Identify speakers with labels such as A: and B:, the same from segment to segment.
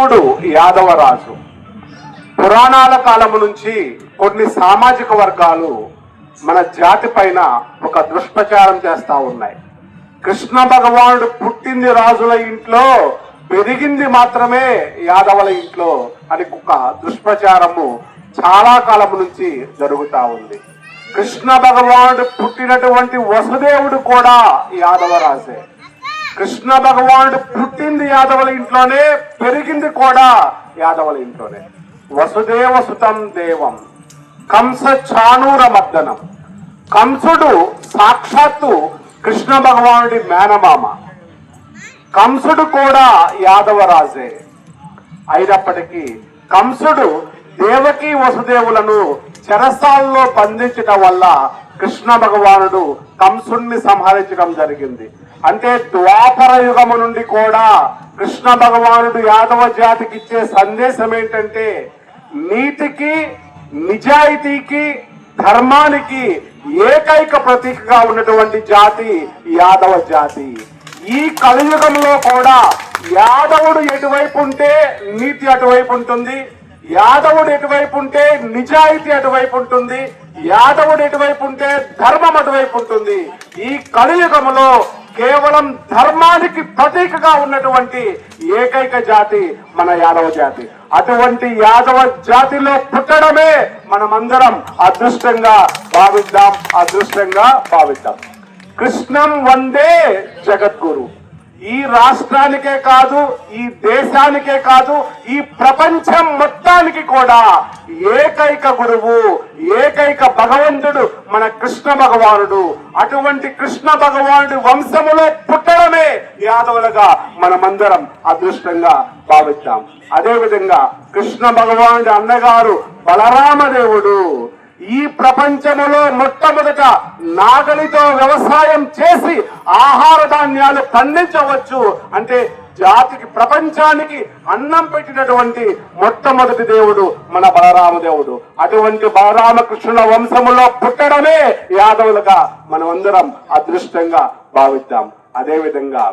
A: యాదవ యాదవరాజు. పురాణాల కాలము నుంచి కొన్ని సామాజిక వర్గాలు మన జాతి పైన ఒక దుష్ప్రచారం చేస్తా ఉన్నాయి. కృష్ణ భగవానుడు పుట్టింది రాజుల ఇంట్లో పెరిగింది మాత్రమే యాదవుల ఇంట్లో అని ఒక దుష్ప్రచారము చాలా కాలం నుంచి జరుగుతా ఉంది. కృష్ణ భగవానుడు పుట్టినటువంటి వసుదేవుడు కూడా యాదవరాజే. కృష్ణ భగవానుడు పుట్టింది యాదవుల ఇంట్లోనే పెరిగింది కూడా యాదవుల ఇంట్లోనే. వసుదేవ సుతం దేవం. కంస చానూర మర్దనం. కంసుడు సాక్షాత్తు కృష్ణ భగవానుడి మేనమామ. కంసుడు కూడా యాదవరాజే. అయినప్పటికీ కంసుడు దేవకి వసుదేవులను చెరసాల్లో బంధించటం వల్ల కృష్ణ భగవానుడు కంసుణ్ణి సంహరించడం జరిగింది. అంటే ద్వాపర యుగము నుండి కూడా కృష్ణ భగవానుడు యాదవ జాతికి ఇచ్చే సందేశం ఏంటంటే నీతికి నిజాయితీకి ధర్మానికి ఏకైక ప్రతీకగా ఉన్నటువంటి జాతి యాదవ జాతి. ఈ కలియుగంలో కూడా యాదవుడు ఎటువైపు ఉంటే నీతి అటువైపు ఉంటుంది యాదవుడు ఎటువైపు ఉంటే నిజాయితీ అటువైపు ఉంటుంది యాదవుడు ఎటువైపు ఉంటే ధర్మం అటువైపు ఉంటుంది. ఈ కలియుగములో కేవలం ధర్మానికి ప్రతీకగా ఉన్నటువంటి ఏకైక జాతి మన యాదవ జాతి. అటువంటి యాదవ జాతిలో పుట్టడమే మనమందరం అదృష్టంగా భావిద్దాం అదృష్టంగా భావిద్దాం. కృష్ణం వందే జగద్గురు. ఈ రాష్ట్రానికే కాదు ఈ దేశానికే కాదు ఈ ప్రపంచం మొత్తానికి కూడా ఏకైక గురువు ఏకైక భగవంతుడు మన కృష్ణ భగవానుడు. అటువంటి కృష్ణ భగవానుడి వంశములో పుట్టడమే యాదవులుగా మనమందరం అదృష్టంగా భావిద్దాం. అదేవిధంగా కృష్ణ భగవానుడి అన్నగారు బలరామదేవుడు ఈ ప్రపంచములో మొట్టమొదట నాగలితో వ్యవసాయం చేసి ఆహార ధాన్యాలు పండించవచ్చు అంటే జాతికి ప్రపంచానికి అన్నం పెట్టినటువంటి మొట్టమొదటి దేవుడు మన బలరామదేవుడు. అటువంటి బలరామకృష్ణుల వంశములో పుట్టడమే యాదవులుగా మనమందరం అదృష్టంగా భావిద్దాం. అదే విధంగా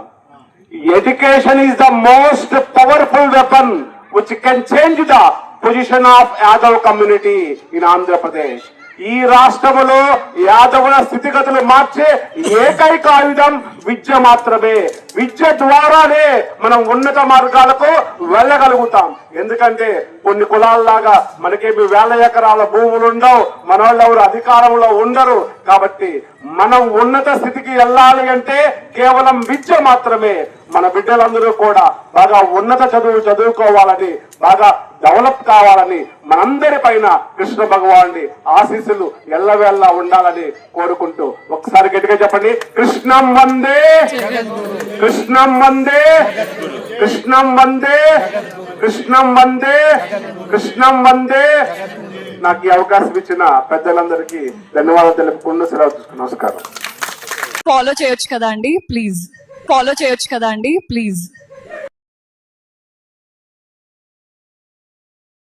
A: education is the most powerful weapon which can change the position of Yadav community in Andhra Pradesh ఈ రాష్ట్రములో యాదవుల స్థితిగతులు మార్చే ఏకైక ఆయుధం విద్య మాత్రమే. విద్య ద్వారానే మనం ఉన్నత మార్గాలకు వెళ్ళగలుగుతాం. ఎందుకంటే కొన్ని కులాల్లాగా మనకేమి వేల ఎకరాల భూములు ఉండవు మన వాళ్ళు ఎవరు అధికారంలో ఉండరు. కాబట్టి మనం ఉన్నత స్థితికి వెళ్ళాలి అంటే కేవలం విద్య మాత్రమే. మన బిడ్డలందరూ కూడా బాగా ఉన్నత చదువు చదువుకోవాలని బాగా డెవలప్ కావాలని మనందరి పైన కృష్ణ భగవానుడి ఆశీస్సులు ఎల్లవేళ్ళ ఉండాలని కోరుకుంటూ ఒకసారి గట్టిగా చెప్పండి. కృష్ణం వందే! కృష్ణం వందే! కృష్ణం వందే! కృష్ణం వందే! కృష్ణం వందే! నాకు ఈ అవకాశం ఇచ్చిన పెద్దలందరికీ ధన్యవాదాలు తెలుపుకుంటూ సెలవు తీసుకుని నమస్కారం.
B: ఫాలో చేయొచ్చు కదా అండి? ప్లీజ్ ఫాలో చేయొచ్చు కదా అండి? ప్లీజ్